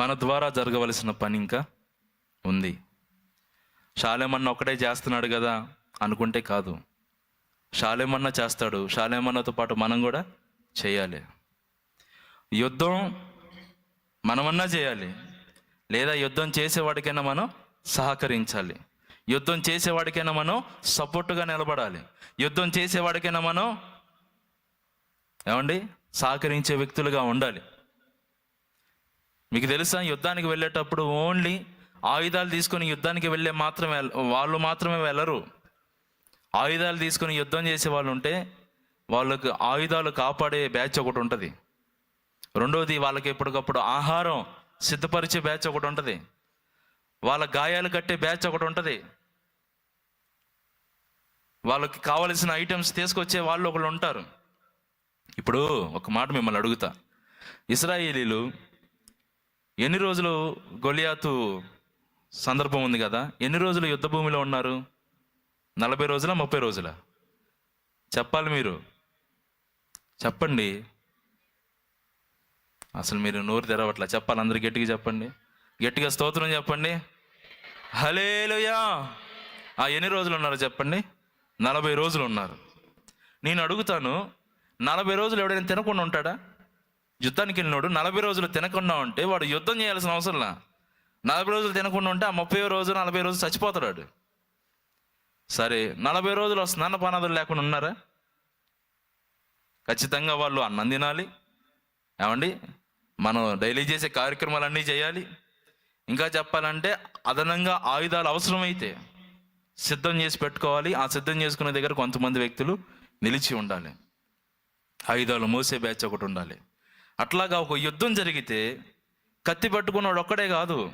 మన ద్వారా జరగవలసిన పని ఇంకా ఉంది. షాలేమన్న ఒకటే చేస్తున్నాడు కదా అనుకుంటే కాదు. షాలేమన్న చేస్తాడు. షాలేమన్నతో పాటు మనం కూడా చేయాలి. యుద్ధం మనమన్నా చేయాలి. లేదా యుద్ధం చేసేవాడికైనా మనం సహకరించాలి. యుద్ధం చేసేవాడికైనా మనం సపోర్టుగా నిలబడాలి. యుద్ధం చేసేవాడికైనా మనం ఏమండి? సహకరించే వ్యక్తులుగా ఉండాలి. మీకు తెలుసా యుద్ధానికి వెళ్ళేటప్పుడు ఓన్లీ ఆయుధాలు తీసుకొని యుద్ధానికి వెళ్ళే మాత్రమే వాళ్ళు మాత్రమే వెళ్ళరు. ఆయుధాలు తీసుకొని యుద్ధం చేసే వాళ్ళు ఉంటే వాళ్ళకు ఆయుధాలు కాపాడే బ్యాచ్ ఒకటి ఉంటుంది. రెండోది వాళ్ళకి ఎప్పటికప్పుడు ఆహారం సిద్ధపరిచే బ్యాచ్ ఒకటి ఉంటుంది. వాళ్ళ గాయాలు కట్టే బ్యాచ్ ఒకటి ఉంటుంది. వాళ్ళకి కావలసిన ఐటమ్స్ తీసుకొచ్చే వాళ్ళు ఒకళ్ళు ఉంటారు. ఇప్పుడు ఒక మాట మిమ్మల్ని అడుగుతా. ఇస్రాయేలీలు ఎన్ని రోజులు గొలియాతు సందర్భం ఉంది కదా? ఎన్ని రోజులు యుద్ధ భూమిలో ఉన్నారు? నలభై రోజుల ముప్పై రోజుల? చెప్పాలి మీరు. చెప్పండి. అసలు మీరు నోరు తెరవట్లా. చెప్పాలి అందరు గట్టిగా చెప్పండి. గట్టిగా స్తోత్రం చెప్పండి. హలేలుయా ఆ ఎన్ని రోజులు ఉన్నారు చెప్పండి? నలభై రోజులు ఉన్నారు. నేను అడుగుతాను నలభై రోజులు ఎవడైనా తినకుండా ఉంటాడా? యుద్ధానికి వెళ్ళినోడు నలభై రోజులు తినకుండా ఉంటే వాడు యుద్ధం చేయాల్సిన అవసరంలా నలభై రోజులు తినకుండా ఉంటే ఆ ముప్పై రోజు నలభై రోజులు చచ్చిపోతాడు వాడు. సరే నలభై రోజులు స్నాన పానాదులు లేకుండా ఉన్నారా? ఖచ్చితంగా వాళ్ళు అన్నం తినాలి. ఏమండి? మనం డైలీ చేసే కార్యక్రమాలన్నీ చేయాలి. ఇంకా చెప్పాలంటే అదనంగా ఆయుధాలు అవసరమైతే సిద్ధం చేసి పెట్టుకోవాలి. ఆ సిద్ధం చేసుకునే దగ్గర కొంతమంది వ్యక్తులు నిలిచి ఉండాలి. ఆయుధాలు మోసే బ్యాచ్ ఒకటి ఉండాలి. అట్లాగా ఒక యుద్ధం జరిగితే కత్తి పట్టుకున్నవాడు ఒక్కడే కాదు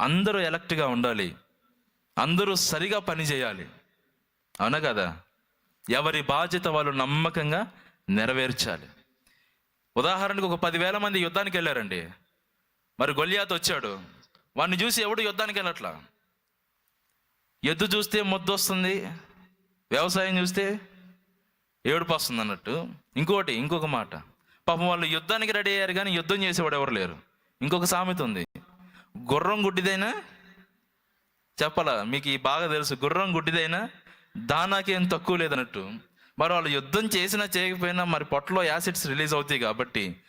అందరూ ఎలక్ట్గా ఉండాలి అందరూ సరిగా పని చేయాలి. అవునా కదా? ఎవరి బాధ్యత వాళ్ళు నమ్మకంగా నెరవేర్చాలి. ఉదాహరణకు ఒక పదివేల మంది యుద్ధానికి వెళ్ళారండి. మరి గొలియాత్ వచ్చాడు. వాడిని చూసి ఎవడు యుద్ధానికి వెళ్ళట్లా? ఎద్దు చూస్తే ముద్దు వస్తుంది వ్యవసాయం చూస్తే ఏడుపు వస్తుంది అన్నట్టు. ఇంకోటి ఇంకొక మాట. పాపం వాళ్ళు యుద్ధానికి రెడీ అయ్యారు కానీ యుద్ధం చేసేవాడు ఎవరు లేరు. ఇంకొక సామెత ఉంది. గుర్రం గుడ్డిదైనా? చెప్పాలా? మీకు ఈ బాగా తెలుసు. గుర్రం గుడ్డిదైనా? దానాకి ఏం తక్కువ లేదన్నట్టు. మరి వాళ్ళు యుద్ధం చేసినా చేయకపోయినా మరి పొట్టలో యాసిడ్స్ రిలీజ్ అవుతాయి కాబట్టి